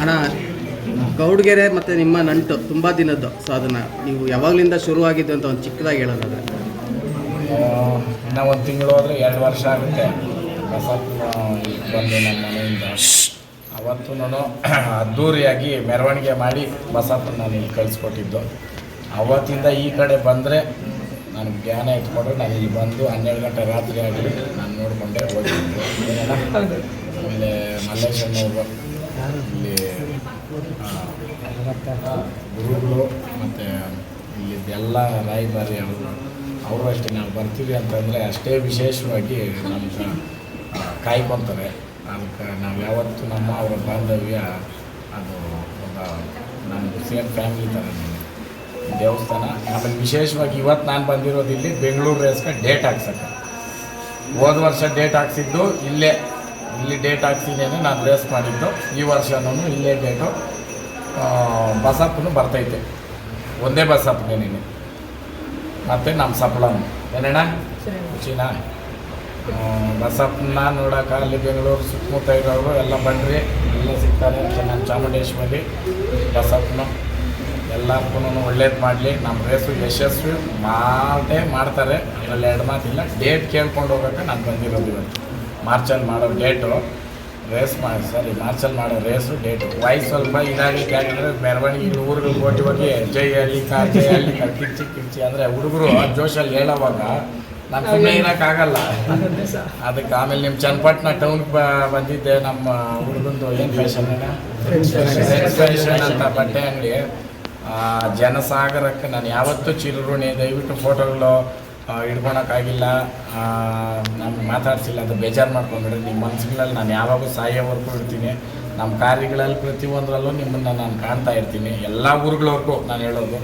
ಅಣ್ಣ ಗೌಡ್ಗೆರೆ ಮತ್ತು ನಿಮ್ಮ ನಂಟು ತುಂಬ ದಿನದ್ದು. ಸೊ ಅದನ್ನು ನೀವು ಯಾವಾಗಲಿಂದ ಶುರುವಾಗಿದ್ದು ಅಂತ ಒಂದು ಚಿಕ್ಕದಾಗಿ ಹೇಳೋದಾದ್ರೆ ಇನ್ನೂ ಒಂದು ತಿಂಗಳು ಹೋದರೆ ಎರಡು ವರ್ಷ ಆಗುತ್ತೆ. ಬಸಪ್ಪ ಬಂದು ನಮ್ಮ ಮನೆಯಿಂದ. ಅವತ್ತು ನಾನು ಅದ್ಧೂರಿಯಾಗಿ ಮೆರವಣಿಗೆ ಮಾಡಿ ಬಸಪ್ಪನ ನಾನು ಇಲ್ಲಿ ಕಳಿಸ್ಕೊಟ್ಟಿದ್ದು. ಅವತ್ತಿಂದ ಈ ಕಡೆ ಬಂದರೆ ನಾನು ಜ್ಞಾನ ಇಟ್ಕೊಂಡು ನಾನು ಇಲ್ಲಿ ಬಂದು ಹನ್ನೆರಡು ಗಂಟೆ ರಾತ್ರಿ ಆಗಲಿ ನಾನು ನೋಡಿಕೊಂಡೆ ಹೋಗಿದ್ದು. ಏನೇನ? ಆಮೇಲೆ ಮಲ್ಲೇಶ್ವರನವರು ಇಲ್ಲಿ ಗುರುಗಳು ಮತ್ತು ಇಲ್ಲಿದ್ದೆಲ್ಲ ರಾಯಭಾರಿ ಅವರು ಅವರು ಅಷ್ಟೇ ನಾವು ಬರ್ತೀವಿ ಅಂತಂದರೆ ಅಷ್ಟೇ ವಿಶೇಷವಾಗಿ ನಮ್ಗೆ ಕಾಯ್ಕೊತಾರೆ. ಅದಕ್ಕೆ ನಾವು ಯಾವತ್ತೂ ನಮ್ಮ ಅವರ ಬಾಂಧವ್ಯ ಅದು ಒಂದು ನಮ್ಮದು ಸೇಮ್ ಫ್ಯಾಮಿಲಿ ಥರ ದೇವಸ್ಥಾನ ಆಮೇಲೆ ವಿಶೇಷವಾಗಿ ಇವತ್ತು ನಾನು ಬಂದಿರೋದು ಇಲ್ಲಿ ಬೆಂಗಳೂರು ರೇಸ್ಗೆ ಡೇಟ್ ಹಾಕ್ಸಕ್ಕೆ. ಹೋದ ವರ್ಷ ಡೇಟ್ ಹಾಕ್ಸಿದ್ದು ಇಲ್ಲೇ. ಇಲ್ಲಿ ಡೇಟ್ ಹಾಕ್ಸಿದ್ದೇನೆ, ನಾನು ರೇಸ್ ಮಾಡಿದ್ದು. ಈ ವರ್ಷನೂ ಇಲ್ಲೇ ಡೇಟು ಬಸಪ್ಪನು ಬರ್ತೈತೆ. ಒಂದೇ ಬಸಪ್ಪನೇ ನೀನು. ಮತ್ತು ನಮ್ಮ ಸಪ್ಳನು ಏನಣ್ಣ? ಖುಷಿನಾ ಬಸಪ್ಪನ ನೋಡೋಕೆ ಅಲ್ಲಿ ಬೆಂಗಳೂರು ಸುತ್ತಮುತ್ತ ಇರೋರು ಎಲ್ಲ ಬನ್ನಿರಿ ಎಲ್ಲ ಸಿಗ್ತಾರೆ ನಮ್ಮ ಚಾಮುಂಡೇಶ್ವರಿ, ಬಸಪ್ಪನು. ಎಲ್ಲರಿಗೂ ಒಳ್ಳೇದು ಮಾಡಲಿ. ನಮ್ಮ ರೇಸು ಯಶಸ್ವಿ ಮಾಡೇ ಮಾಡ್ತಾರೆ. ಅದರಲ್ಲಿ ಎರಡು ಮಾತಿಲ್ಲ. ಡೇಟ್ ಕೇಳ್ಕೊಂಡು ಹೋಗೋಕೆ ನಾನು ಬಂದಿರೋದು ಇವತ್ತು. ಮಾರ್ಚಲ್ಲಿ ಮಾಡೋ ಡೇಟು, ರೇಸ್ ಮಾಡಿ ಸರಿ, ಮಾರ್ಚಲ್ಲಿ ಮಾಡೋ ರೇಸು, ಡೇಟು. ವಾಯ್ಸ್ ಸ್ವಲ್ಪ ಇದಾಗಿ ಯಾಕಂದರೆ ಮೆರವಣಿಗೆ ಊರುಗಳಿಗೆ ಹೋಗಿ ಹೋಗಿ ಜೈ ಅಲ್ಲಿ ಕಾ, ಜೈ ಅಲ್ಲಿ ಕಾ ಕಿರ್ಚಿ ಕಿರ್ಚಿ ಅಂದರೆ ಹುಡುಗರು ಜೋಶಲ್ಲಿ ಹೇಳೋವಾಗ ನಾನು ಸುಮ್ಮನೆ ಇರೋಕ್ಕಾಗಲ್ಲ. ಅದಕ್ಕೆ ಆಮೇಲೆ ನಿಮ್ಮ ಚನ್ನಪಟ್ಟಣ ಟೌನ್ಗೆ ಬಂದಿದ್ದೆ ನಮ್ಮ ಹುಡುಗಂದು ಏನು ಫ್ಯಾಷನ್ ಫ್ಯಾಷನ್ ಅಂತ ಬಟ್ಟೆ ಅಂಗಡಿ. ಜನಸಾಗರಕ್ಕೆ ನಾನು ಯಾವತ್ತೂ ಚಿರುರುಣಿ ದಯವಿಟ್ಟು ಫೋಟೋಗಳು ಹಿಡ್ಕೊಳಕ್ಕಾಗಿಲ್ಲ. ನಾನು ಮಾತಾಡ್ಸಿಲ್ಲ ಅದು ಬೇಜಾರು ಮಾಡ್ಕೊಂಡ್ಬಿಡ್ರಿ. ನಿಮ್ಮ ಮನಸ್ಸುಗಳಲ್ಲಿ ನಾನು ಯಾವಾಗೂ ಸಾಯೋವರೆಗೂ ಇರ್ತೀನಿ. ನಮ್ಮ ಕಾರ್ಯಗಳಲ್ಲಿ ಪ್ರತಿಯೊಂದರಲ್ಲೂ ನಿಮ್ಮನ್ನು ನಾನು ಕಾಣ್ತಾ ಇರ್ತೀನಿ. ಎಲ್ಲ ಊರುಗಳವರೆಗೂ ನಾನು ಹೇಳೋದು.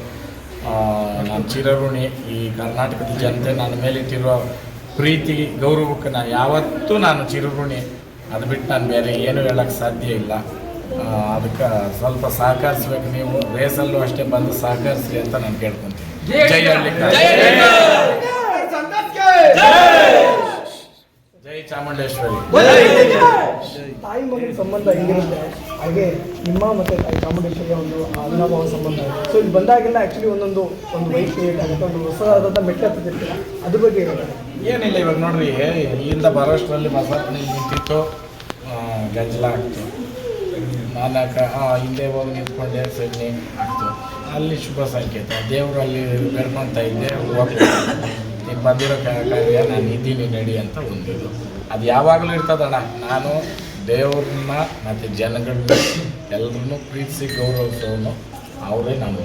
ನಾನು ಚಿರಋಣಿ ಈ ಕರ್ನಾಟಕದ ಜನತೆ ನನ್ನ ಮೇಲಿಟ್ಟಿರೋ ಪ್ರೀತಿ ಗೌರವಕ್ಕೆ ನಾನು ಯಾವತ್ತೂ ನಾನು ಚಿರಋಣಿ. ಅದು ಬಿಟ್ಟು ನಾನು ಬೇರೆ ಏನು ಹೇಳೋಕ್ಕೆ ಸಾಧ್ಯ ಇಲ್ಲ. ಅದಕ್ಕೆ ಸ್ವಲ್ಪ ಸಹಕರಿಸ್ಬೇಕು ನೀವು. ರೇಸಲ್ಲೂ ಅಷ್ಟೇ ಬಂದು ಸಹಕರಿಸಿ ಅಂತ ನಾನು ಕೇಳ್ಕೊತೀನಿ. ಜೈ ಜೈ ಚಾಮುಂಡೇಶ್ವರಿ. ತಾಯಿ ಮಗನ ಸಂಬಂಧ ಹೆಂಗಿರುತ್ತೆ? ಹಾಗೆ ನಿಮ್ಮ ಮತ್ತೆ ತಾಯಿ ಚಾಮುಂಡೇಶ್ವರಿಯ ಒಂದು ಅನುಭವ ಸಂಬಂಧ. ಸೊ ಇಲ್ಲಿ ಬಂದಾಗೆಲ್ಲ ಆ್ಯಕ್ಚುಲಿ ಒಂದೊಂದು ಒಂದು ವೈಟ್ ಕ್ರಿಯೇಟ್ ಆಗುತ್ತೆ ಒಂದು ಹೊಸದಾದಂಥ ಮೆಟ್ಲು ಹತ್ತಿರ್ತೀರ ಅದ್ರ ಬಗ್ಗೆ ಏನಿಲ್ಲ ಇವಾಗ ನೋಡ್ರಿ ಇಲ್ಲಿಂದ ಮಹಾರಾಷ್ಟ್ರಲ್ಲಿ ಮಸಾಲೆ ನಿಂತಿತ್ತು. ಗಂಜಲ ಆಗ್ತು ನಾಲ್ಕ ಯಾಕೆ ಹಿಂದೆ ಹೋಗಿ ನಿಂತ್ಕೊಂಡೆ ಸಗಣಿ ಆಗ್ತು ಅಲ್ಲಿ ಶುಭ ಸಂಕೇತ. ದೇವರು ಅಲ್ಲಿ ಬೇಡ್ಕೊಳ್ತಾ ಇದ್ದೆ ಹೋಗ್ಬೇಕು. ನೀನು ಬಂದಿರೋ ಕಾರ್ಯ ನಾನು ಇದ್ದೀನಿ ನಡಿ ಅಂತ ಒಂದಿದು ಅದು ಯಾವಾಗಲೂ ಇರ್ತದಣ್ಣ ನಾನು ದೇವ್ರನ್ನ ಮತ್ತು ಜನಗಳನ್ನ ಎಲ್ಲರನ್ನೂ ಪ್ರೀತಿಸಿ ಗೌರವಿಸೋನು ಅವರೇ ನಮ್ಮ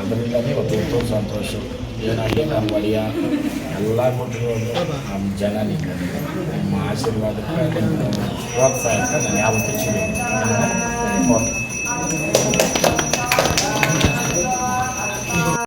ಅದರಿಂದನೇ ಒಂದು ಎಷ್ಟೋ ಸಂತೋಷ. ಏನಾಗಿ ನಮ್ಮ ಒಡೆಯ? ಎಲ್ಲ ಕೊಟ್ಟಿರೋದು ನಮ್ಮ ಜನ ನಿಮ್ಮ ನಿಮ್ಮ ಆಶೀರ್ವಾದಕ್ಕೆ ನಿಮ್ಮ ಪ್ರೋತ್ಸಾಹಕ್ಕೆ ನಾನು ಯಾವತ್ತೂ ಚಿರಿ ಓಕೆ.